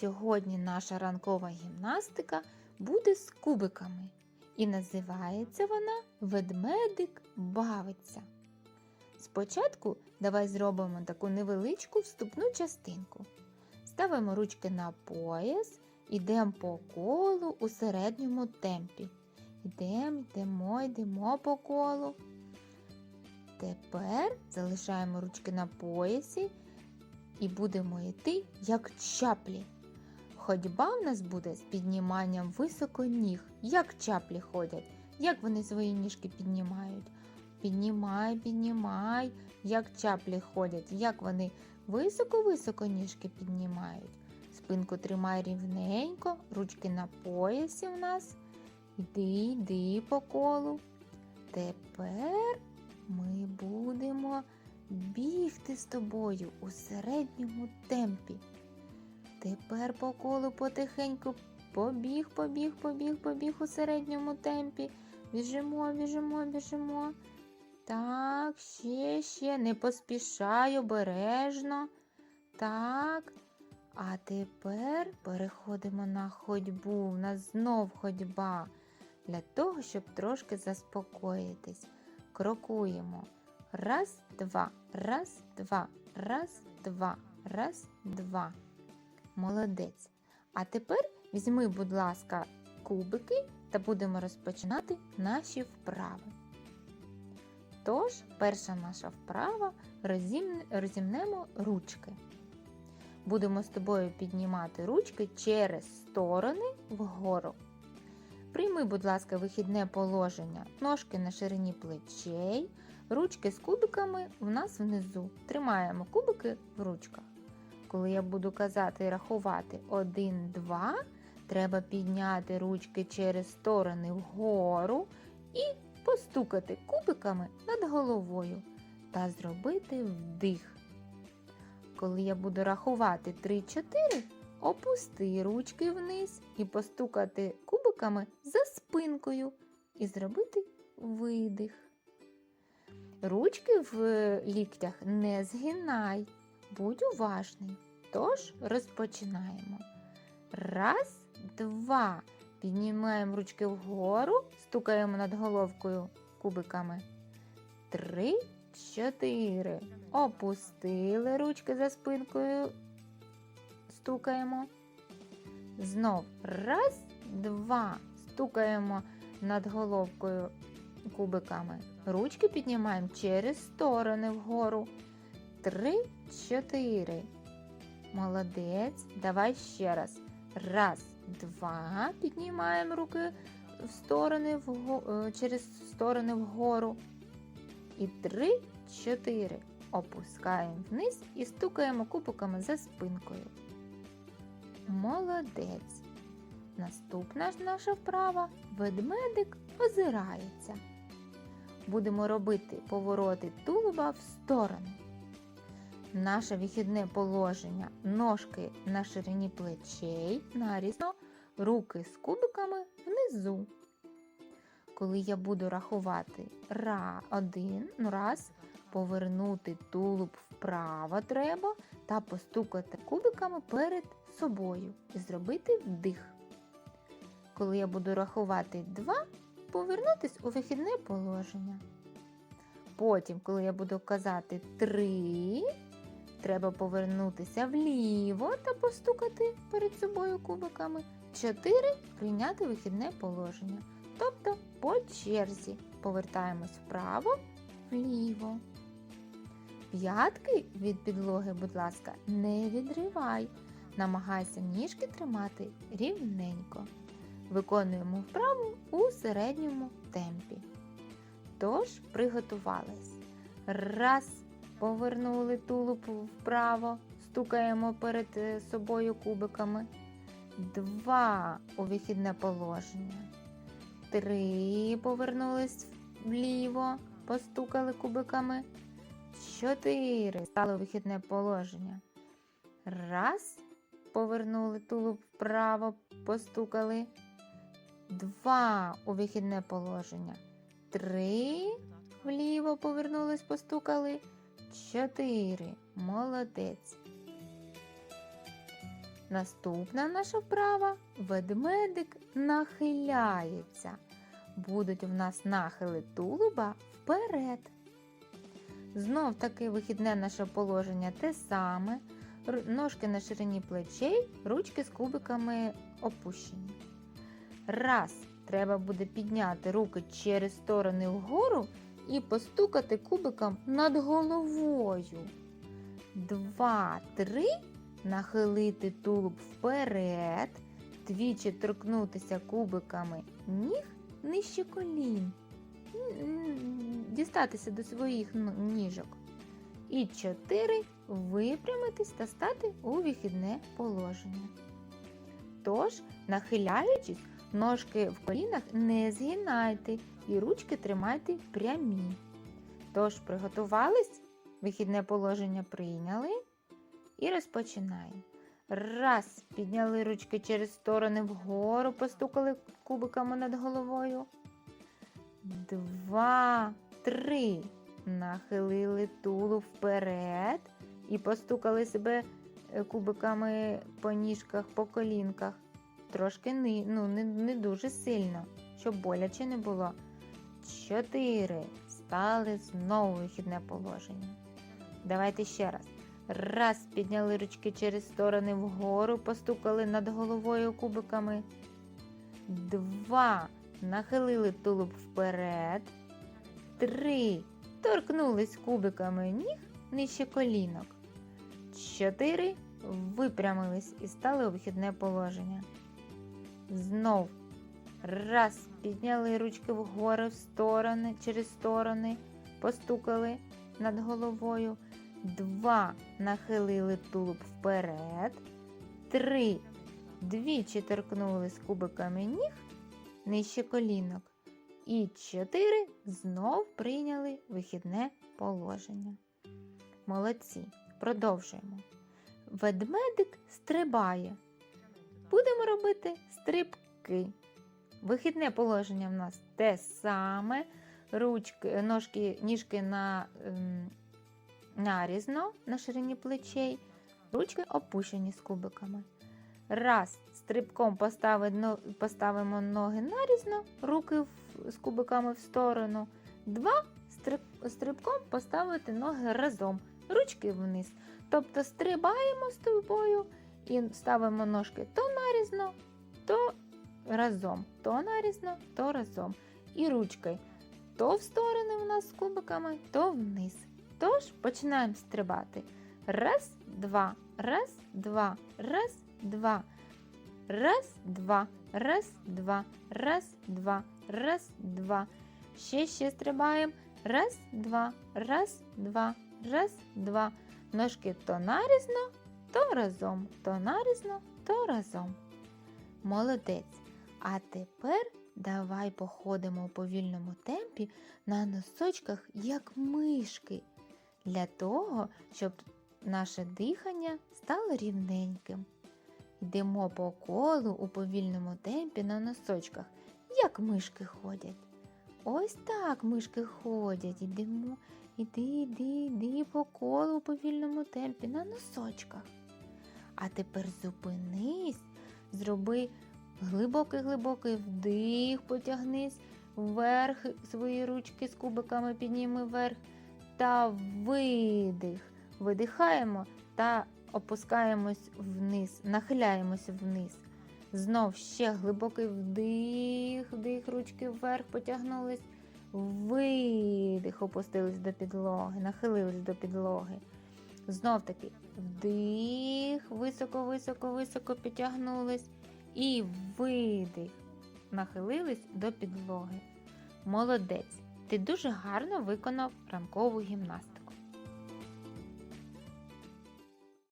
Сьогодні наша ранкова гімнастика буде з кубиками. І називається вона Ведмедик бавиться. Спочатку давай зробимо таку невеличку вступну частинку. Ставимо ручки на пояс, йдемо по колу у середньому темпі. Йдемо, йдемо, йдемо по колу. Тепер залишаємо ручки на поясі і будемо йти як чаплі. Ходьба в нас буде з підніманням високо ніг, як чаплі ходять, як вони свої ніжки піднімають. Піднімай, піднімай, як чаплі ходять, як вони високо-високо ніжки піднімають. Спинку тримай рівненько, ручки на поясі в нас. Йди, йди по колу. Тепер ми будемо бігти з тобою у середньому темпі. Тепер по колу потихеньку побіг, побіг, побіг, побіг у середньому темпі. Біжимо, біжимо, біжимо. Так, ще, ще, не поспішай, обережно. Так. А тепер переходимо на ходьбу. У нас знов ходьба. Для того, щоб трошки заспокоїтись. Крокуємо. Раз, два, раз, два, раз, два, раз, два. Молодець. А тепер візьми, будь ласка, кубики та будемо розпочинати наші вправи. Тож, перша наша вправа розім... розімнемо ручки. Будемо з тобою піднімати ручки через сторони вгору. Прийми, будь ласка, вихідне положення. Ножки на ширині плечей, ручки з кубиками в нас внизу. Тримаємо кубики в ручках. Коли я буду казати рахувати 1, 2, треба підняти ручки через сторони вгору і постукати кубиками над головою та зробити вдих. Коли я буду рахувати 3-4, опусти ручки вниз і постукати кубиками за спинкою і зробити видих. Ручки в ліктях не згинай, будь уважний. Тож розпочинаємо. Раз, два. Піднімаємо ручки вгору, стукаємо над головкою кубиками. Три, чотири. Опустили ручки за спинкою. Стукаємо. Знов. Раз, два. Стукаємо над головкою кубиками. Ручки піднімаємо через сторони вгору. Три, чотири. Молодець. Давай ще раз. Раз, два. Піднімаємо руки в сторони вго... через сторони вгору. І три, чотири. Опускаємо вниз і стукаємо кубиками за спинкою. Молодець. Наступна ж наша вправа ведмедик озирається. Будемо робити повороти тулуба в сторону. Наше вихідне положення ножки на ширині плечей, нарізно, руки з кубиками внизу. Коли я буду рахувати ра, один, ну раз, повернути тулуб вправо треба та постукати кубиками перед собою і зробити вдих. Коли я буду рахувати два, повернутись у вихідне положення. Потім, коли я буду казати три, треба повернутися вліво та постукати перед собою кубиками. Чотири прийняти вихідне положення. Тобто по черзі повертаємось вправо, вліво. П'ятки від підлоги, будь ласка, не відривай. Намагайся ніжки тримати рівненько. Виконуємо вправу у середньому темпі. Тож, приготувались. Раз, повернули тулуб вправо, стукаємо перед е, собою кубиками. Два у вихідне положення. Три повернулись вліво, постукали кубиками. Чотири. Стало вихідне положення. Раз. Повернули тулуб вправо, постукали. Два у вихідне положення. Три. Вліво повернулись, постукали. Чотири. Молодець. Наступна наша вправа ведмедик нахиляється. Будуть в нас нахили тулуба вперед. Знов таки вихідне наше положення те саме. Ножки на ширині плечей, ручки з кубиками опущені. Раз, треба буде підняти руки через сторони вгору і постукати кубиком над головою. Два, три, нахилити тулуб вперед, двічі торкнутися кубиками ніг нижче колін. Дістатися до своїх ніжок. І чотири випрямитись та стати у вихідне положення. Тож, нахиляючись, ножки в колінах не згинайте і ручки тримайте прямі. Тож, приготувались, вихідне положення прийняли і розпочинаємо. Раз, підняли ручки через сторони вгору, постукали кубиками над головою. Два, три. Нахилили тулуб вперед і постукали себе е, кубиками по ніжках, по колінках. Трошки ну, не, не дуже сильно, щоб боляче не було. Чотири. Стали знову вихідне положення. Давайте ще раз. Раз, підняли ручки через сторони вгору, постукали над головою кубиками. Два. Нахилили тулуб вперед. Три. Торкнулись кубиками ніг нижче колінок. Чотири. Випрямились і стали у вихідне положення. Знов. Раз. Підняли ручки вгору в сторони, через сторони, постукали над головою. Два. Нахилили тулуб вперед. Три. Двічі торкнулись кубиками ніг нижче колінок. І чотири знов прийняли вихідне положення. Молодці. Продовжуємо. Ведмедик стрибає. Будемо робити стрибки. Вихідне положення в нас те саме. Ручки, ножки, ніжки на, ем, нарізно на ширині плечей, ручки опущені з кубиками. Раз, стрибком поставимо, ноги нарізно, руки з кубиками в сторону. Два, стрибком поставити ноги разом, ручки вниз. Тобто стрибаємо з тобою і ставимо ножки то нарізно, то разом, то нарізно, то разом. І ручки то в сторони в нас з кубиками, то вниз. Тож починаємо стрибати. Раз, два, раз, два, раз, два. Раз, два, раз, два, раз, два, раз, два. Ще ще стрибаємо. Раз, два, раз, два, раз, два. Ножки то нарізно, то разом, то нарізно, то разом. Молодець. А тепер давай походимо у повільному темпі на носочках, як мишки, для того, щоб наше дихання стало рівненьким. Йдемо по колу у повільному темпі на носочках, як мишки ходять. Ось так мишки ходять. Йдемо, іди, іди, іди по колу у повільному темпі на носочках. А тепер зупинись, зроби глибокий-глибокий вдих, потягнись вверх, свої ручки з кубиками підніми вверх та видих. Видихаємо та опускаємось вниз, нахиляємося вниз. Знов ще глибокий вдих, вдих, ручки вверх потягнулись, видих, опустились до підлоги, нахилились до підлоги. Знов таки вдих, високо, високо, високо підтягнулись і видих. Нахилились до підлоги. Молодець! Ти дуже гарно виконав ранкову гімнастику.